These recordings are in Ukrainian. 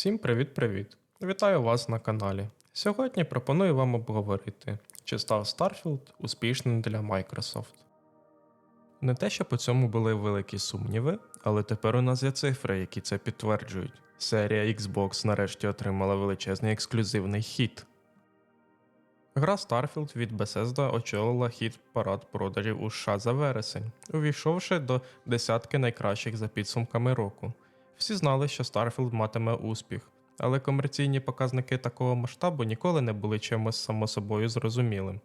Всім привіт-привіт! Вітаю вас на каналі. Сьогодні пропоную вам обговорити, чи став Starfield успішним для Microsoft. Не те, що по цьому були великі сумніви, але тепер у нас є цифри, які це підтверджують. Серія Xbox нарешті отримала величезний ексклюзивний хіт. Гра Starfield від Bethesda очолила хіт парад продажів у США за вересень, увійшовши до десятки найкращих за підсумками року. Всі знали, що Starfield матиме успіх, але комерційні показники такого масштабу ніколи не були чимось само собою зрозумілим.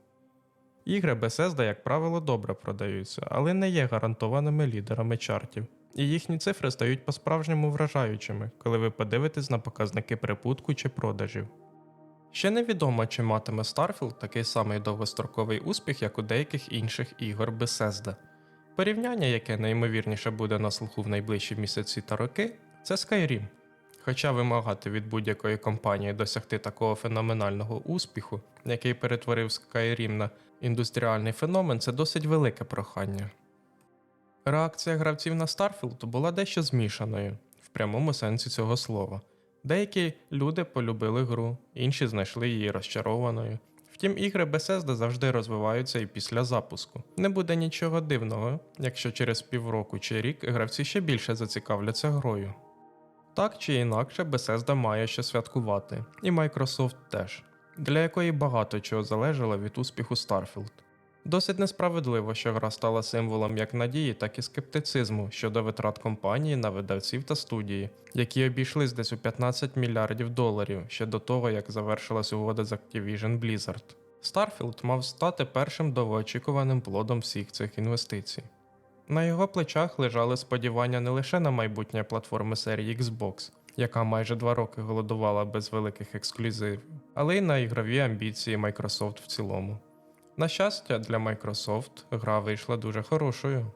Ігри Bethesda, як правило, добре продаються, але не є гарантованими лідерами чартів, і їхні цифри стають по-справжньому вражаючими, коли ви подивитесь на показники прибутку чи продажів. Ще невідомо, чи матиме Starfield такий самий довгостроковий успіх, як у деяких інших ігор Bethesda. Порівняння, яке найімовірніше буде на слуху в найближчі місяці та роки, це Skyrim. Хоча вимагати від будь-якої компанії досягти такого феноменального успіху, який перетворив Skyrim на індустріальний феномен, це досить велике прохання. Реакція гравців на Starfield була дещо змішаною в прямому сенсі цього слова. Деякі люди полюбили гру, інші знайшли її розчарованою. Втім, ігри Bethesda завжди розвиваються і після запуску. Не буде нічого дивного, якщо через півроку чи рік гравці ще більше зацікавляться грою. Так чи інакше, Bethesda має що святкувати, і Microsoft теж, для якої багато чого залежало від успіху Starfield. Досить несправедливо, що гра стала символом як надії, так і скептицизму щодо витрат компанії на видавців та студії, які обійшлись десь у 15 мільярдів доларів ще до того, як завершилась угода з Activision Blizzard. Starfield мав стати першим довгоочікуваним плодом всіх цих інвестицій. На його плечах лежали сподівання не лише на майбутнє платформи серії Xbox, яка майже два роки голодувала без великих ексклюзивів, але й на ігрові амбіції Microsoft в цілому. На щастя, для Microsoft гра вийшла дуже хорошою.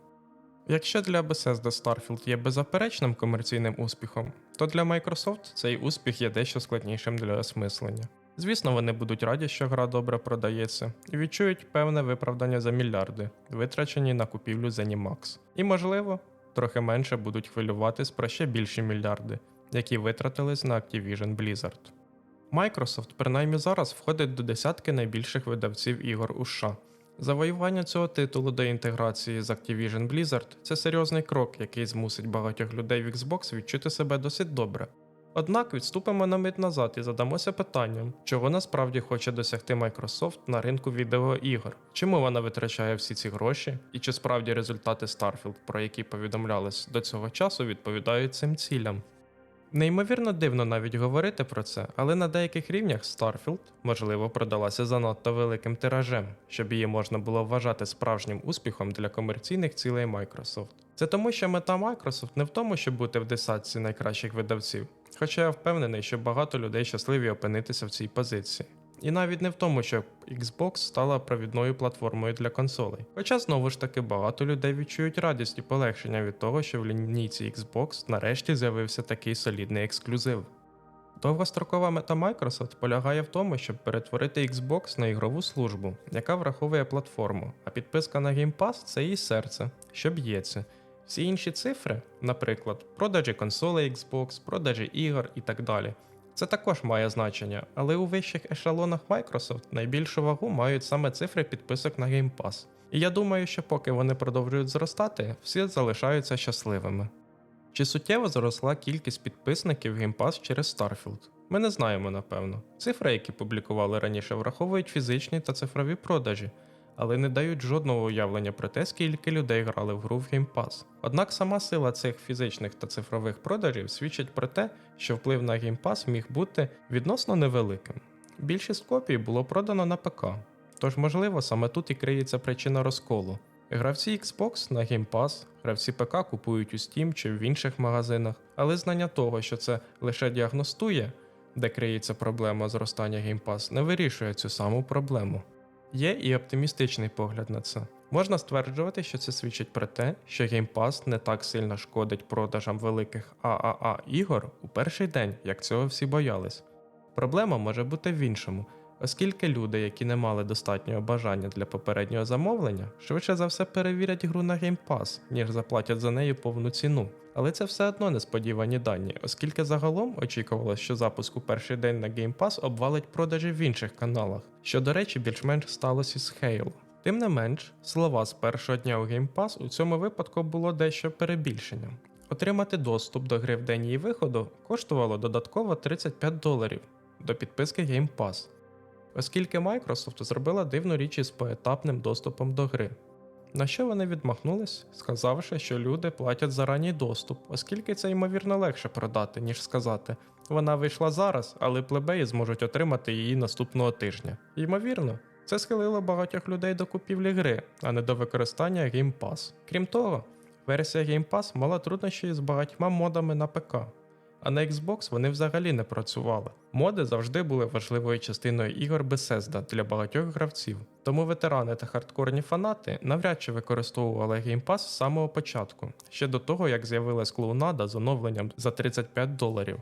Якщо для Bethesda Starfield є беззаперечним комерційним успіхом, то для Microsoft цей успіх є дещо складнішим для осмислення. Звісно, вони будуть раді, що гра добре продається, і відчують певне виправдання за мільярди, витрачені на купівлю ZeniMax. І, можливо, трохи менше будуть хвилюватись про ще більші мільярди, які витратились на Activision Blizzard. Microsoft принаймні зараз входить до десятки найбільших видавців ігор у США. Завоювання цього титулу до інтеграції з Activision Blizzard це серйозний крок, який змусить багатьох людей в Xbox відчути себе досить добре. Однак відступимо на мить назад і задамося питанням, чого насправді хоче досягти Microsoft на ринку відеоігор, чому вона витрачає всі ці гроші, і чи справді результати Starfield, про які повідомлялись до цього часу, відповідають цим цілям. Неймовірно дивно навіть говорити про це, але на деяких рівнях Starfield, можливо, продалася занадто великим тиражем, щоб її можна було вважати справжнім успіхом для комерційних цілей Microsoft. Це тому, що мета Microsoft не в тому, щоб бути в десятці найкращих видавців, хоча я впевнений, що багато людей щасливі опинитися в цій позиції. І навіть не в тому, що Xbox стала провідною платформою для консолей. Хоча знову ж таки багато людей відчують радість і полегшення від того, що в лінійці Xbox нарешті з'явився такий солідний ексклюзив. Довгострокова мета Microsoft полягає в тому, щоб перетворити Xbox на ігрову службу, яка враховує платформу, а підписка на Game Pass це її серце, що б'ється. Всі інші цифри, наприклад, продажі консолей Xbox, продажі ігор і так далі, це також має значення, але у вищих ешелонах Microsoft найбільшу вагу мають саме цифри підписок на Game Pass. І я думаю, що поки вони продовжують зростати, всі залишаються щасливими. Чи суттєво зросла кількість підписників Game Pass через Starfield? Ми не знаємо напевно. Цифри, які публікували раніше, враховують фізичні та цифрові продажі, але не дають жодного уявлення про те, скільки людей грали в гру в Game Pass. Однак сама сила цих фізичних та цифрових продажів свідчить про те, що вплив на Game Pass міг бути відносно невеликим. Більшість копій було продано на ПК, тож, можливо, саме тут і криється причина розколу. Гравці Xbox на Game Pass, гравці ПК купують у Steam чи в інших магазинах, але знання того, що це лише діагностує, де криється проблема зростання Game Pass, не вирішує цю саму проблему. Є і оптимістичний погляд на це. Можна стверджувати, що це свідчить про те, що Game Pass не так сильно шкодить продажам великих ААА ігор у перший день, як цього всі боялись. Проблема може бути в іншому. Оскільки люди, які не мали достатнього бажання для попереднього замовлення, швидше за все перевірять гру на Game Pass, ніж заплатять за неї повну ціну. Але це все одно несподівані дані, оскільки загалом очікувалось, що запуск у перший день на Game Pass обвалить продажі в інших каналах, що, до речі, більш-менш сталося із Halo. Тим не менш, слова з першого дня у Game Pass у цьому випадку було дещо перебільшенням. Отримати доступ до гри в день її виходу коштувало додатково 35 доларів до підписки Game Pass, оскільки Microsoft зробила дивну річ із поетапним доступом до гри. На що вони відмахнулись, сказавши, що люди платять за ранній доступ, оскільки це ймовірно легше продати, ніж сказати. Вона вийшла зараз, але плебеї зможуть отримати її наступного тижня. Ймовірно, це схилило багатьох людей до купівлі гри, а не до використання Game Pass. Крім того, версія Game Pass мала труднощі з багатьма модами на ПК, а на Xbox вони взагалі не працювали. Моди завжди були важливою частиною ігор Bethesda для багатьох гравців, тому ветерани та хардкорні фанати навряд чи використовували Game Pass з самого початку, ще до того як з'явилась клоунада з оновленням за 35 доларів.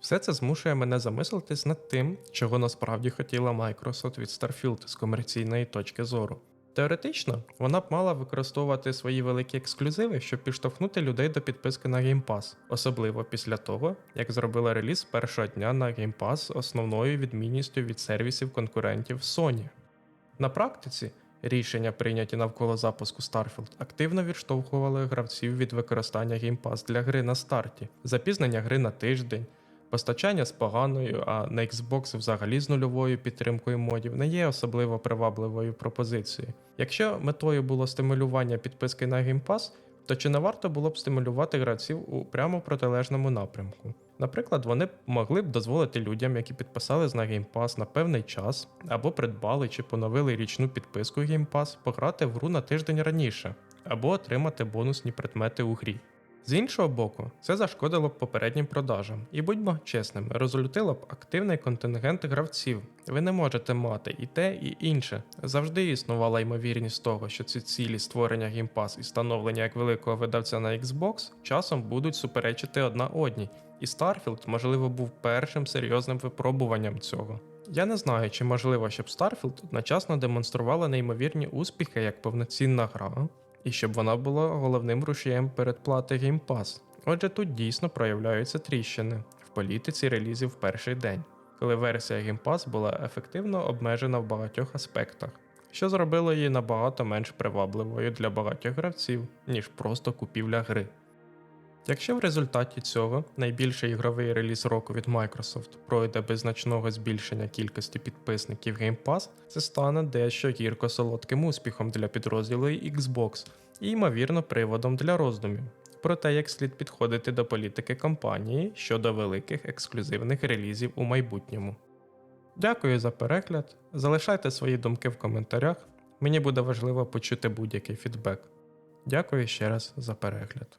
Все це змушує мене замислитись над тим, чого насправді хотіла Microsoft від Starfield з комерційної точки зору. Теоретично, вона б мала використовувати свої великі ексклюзиви, щоб підштовхнути людей до підписки на Game Pass, особливо після того, як зробила реліз першого дня на Game Pass основною відмінністю від сервісів конкурентів Sony. На практиці рішення, прийняті навколо запуску Starfield, активно відштовхували гравців від використання Game Pass для гри на старті, запізнення гри на тиждень. Постачання з поганою, а на Xbox взагалі з нульовою підтримкою модів не є особливо привабливою пропозицією. Якщо метою було стимулювання підписки на Game Pass, то чи не варто було б стимулювати гравців у прямо протилежному напрямку? Наприклад, вони могли б дозволити людям, які підписались на Game Pass на певний час, або придбали чи поновили річну підписку Game Pass, пограти в гру на тиждень раніше, або отримати бонусні предмети у грі. З іншого боку, це зашкодило б попереднім продажам, і будьмо чесними, розлютило б активний контингент гравців. Ви не можете мати і те, і інше. Завжди існувала ймовірність того, що ці цілі створення Game Pass і становлення як великого видавця на Xbox часом будуть суперечити одна одній, і Starfield, можливо, був першим серйозним випробуванням цього. Я не знаю, чи можливо, щоб Starfield одночасно демонструвала неймовірні успіхи як повноцінна гра, і щоб вона була головним рушієм передплати Game Pass. Отже, тут дійсно проявляються тріщини в політиці релізів в перший день, коли версія Game Pass була ефективно обмежена в багатьох аспектах, що зробило її набагато менш привабливою для багатьох гравців, ніж просто купівля гри. Якщо в результаті цього найбільший ігровий реліз року від Microsoft пройде без значного збільшення кількості підписників Game Pass, це стане дещо гірко солодким успіхом для підрозділу Xbox і, ймовірно, приводом для роздумів про те, як слід підходити до політики компанії щодо великих ексклюзивних релізів у майбутньому. Дякую за перегляд. Залишайте свої думки в коментарях. Мені буде важливо почути будь-який фідбек. Дякую ще раз за перегляд.